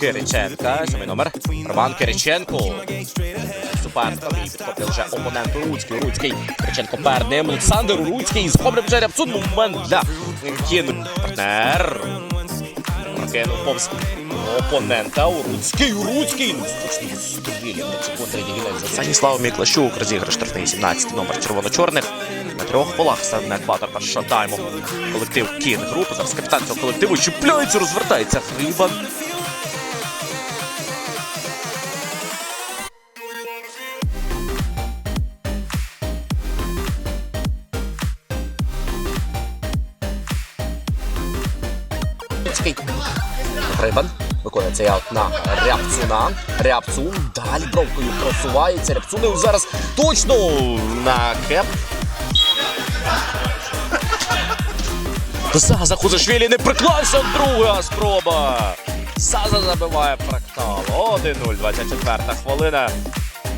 Кириченка, сьомий номер. Роман Кириченко. Суперська лії підхопив вже опонент Руцький. Руцький. Кириченко перед ним. Олександр Руцький. З поблем жеребцу. Момент для кін. Партнер. Опонента. Руцький. Руцький. Точно стрілі. Секунди дівілець. Станіслав Міклащук. Розіграш штрафний 17 номер червоно-чорних. На трьох полах стане екватор першого тайму. Колектив Кін групи. Зараз капітан цього колективу чіпляється, розвертається. Хрібан. Цький. Рибан виконує цей аут на Рябцуна. Рябцун далі бровкою просувається. Рябцунив зараз точно на кеп. Саза Хузашвілі не приклався. Друга спроба. Саза забиває фрактал. 1-0, 24 хвилина.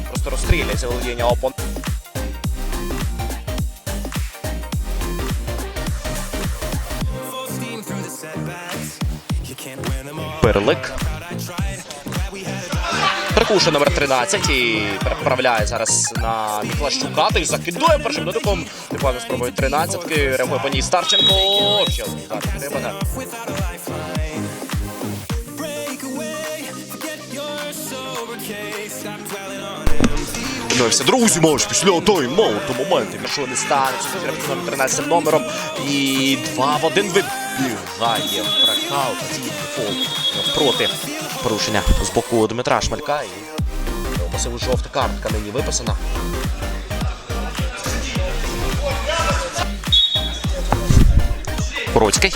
Просто розстріляється володіння опон. It. Прикуша номер 13 і переправляє зараз на Міклащука. Той закидує першим дотиком. Непогано спробує 13-ки. Реагує по ній Старченко. Ще удар empty. Ну все, друзі, можеш після тайм-ауту моменти. Якщо не станеться, номер 13 номером. І 2 в 1 вибігає фрактал. Фол проти порушення з боку Дмитра Шмалька. І масиву жовта картка нині виписана. Бродський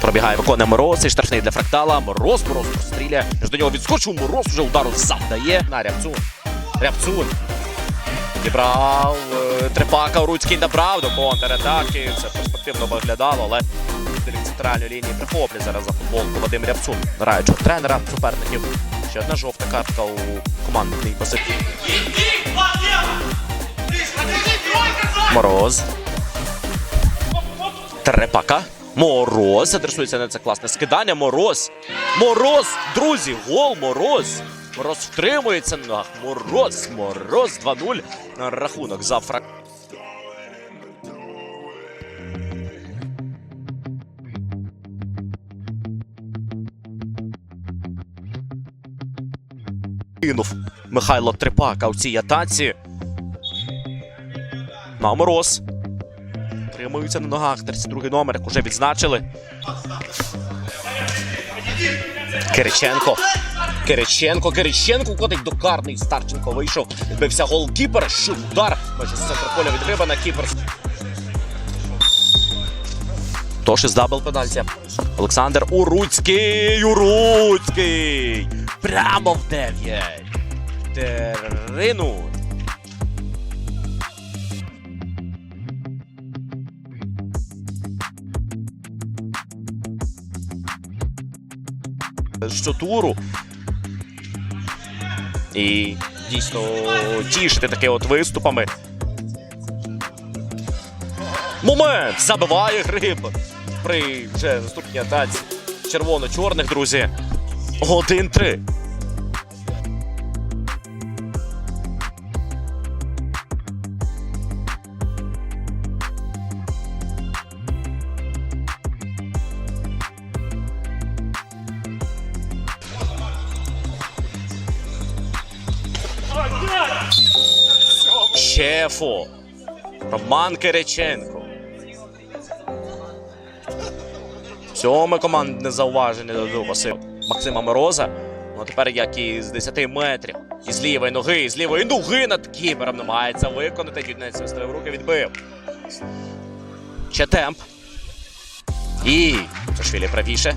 пробігає, виконує Мороз і штрафний для фрактала. Мороз, Мороз простріляє. До нього відскочив. Мороз вже удару завдає на Рябцун. Рябцун. Дібрав е, Трепака, Руцький набрав до контратаки. Це перспективно виглядало, але від центральної лінії прихоплять зараз за футболку Вадим Рябцун, граючого тренера суперників. Ще одна жовта картка у командній позиції. Мороз. Трепака. Мороз адресується на це класне скидання. Мороз. Мороз! Друзі, гол Мороз. Мороз втримується на Мороз. Мороз 2-0 на рахунок за фрак. Кинув Михайло Трепака у цій атаці. На Мороз. Тримаються на ногах. 32 номер, як уже відзначили. Кириченко. Кириченко, Кириченко котить до карний. Старченко вийшов. Відбився голкіпер. Що удар. Бачить, з центру поля від Рибана. Кіпер. Тож із дабл педальця. Олександр Уруцький. Уруцький. Прямо в 9. Терину. щотуру. І дійсно тішити таке от виступами. Момент! Забиває гриб при вже наступній атаці червоно-чорних, друзі. 1-3. Шефу. Роман Кириченко. Сьоме командне зауваження до Василь Максима Мороза. Ну тепер як і з 10 метрів. І з лівої ноги, і з лівої ноги над кібером намагається виконати. Дюднець виставив руки відбив. Ще темп. І Сашвілі правіше.